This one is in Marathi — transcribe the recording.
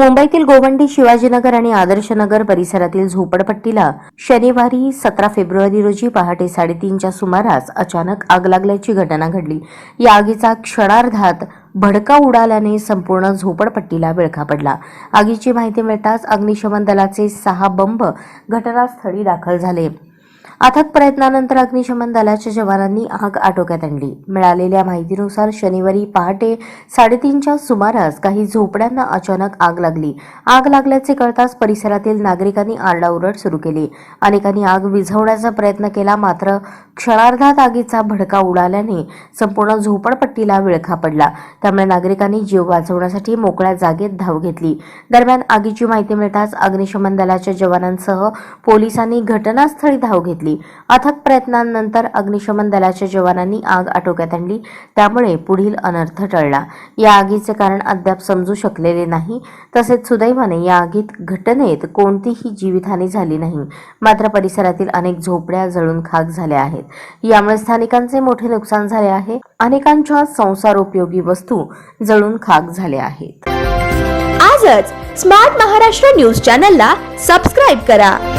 मुंबईतील गोवंडी शिवाजीनगर आणि आदर्शनगर परिसरातील झोपडपट्टीला शनिवारी सतरा फेब्रुवारी रोजी पहाटे साडेतीनच्या सुमारास अचानक आग लागल्याची घटना घडली. या आगीचा क्षणार्धात भडका उडाल्याने संपूर्ण झोपडपट्टीला विळखा पडला. आगीची माहिती मिळताच अग्निशमन दलाचे सहा बंब घटनास्थळी दाखल झाले. अथक प्रयत्नानंतर अग्निशमन दलाच्या जवानांनी आग आटोक्यात आणली. मिळालेल्या माहितीनुसार शनिवारी पहाटे साडेतीनच्या सुमारास काही झोपड्यांना अचानक आग लागली. आग लागल्याचे कळताच परिसरातील नागरिकांनी आरडाओरड सुरू केली. अनेकांनी आग विझवण्याचा प्रयत्न केला मात्र क्षणार्धात आगीचा भडका उडाल्याने संपूर्ण झोपडपट्टीला विळखा पडला त्यामुळे नागरिकांनी जीव वाचवण्यासाठी मोकळ्या जागेत धाव घेतली. दरम्यान आगीची माहिती मिळताच अग्निशमन दलाच्या जवानांसह पोलिसांनी घटनास्थळी धाव घेतली. अथक प्रयत्नांनंतर अग्निशमन दलाच्या जवानांनी आग आटोक्यात आणली. त्यामुळे पुढील अनर्थ टळला. या आगीचे कारण अद्याप समजू शकलेले नाही. तसेच सुदैवाने या आगीत घटनेत कोणतीही जीवितहानी झाली नाही. मात्र परिसरातील अनेक झोपड्या जळून खाक झाल्या आहेत. यामुळे स्थानिकांचे मोठे नुकसान झाले आहे. अनेकांच्या संसारोपयोगी वस्तू जळून खाक झाल्या आहेत. आजच स्मार्ट महाराष्ट्र न्यूज चॅनलला सबस्क्राईब करा.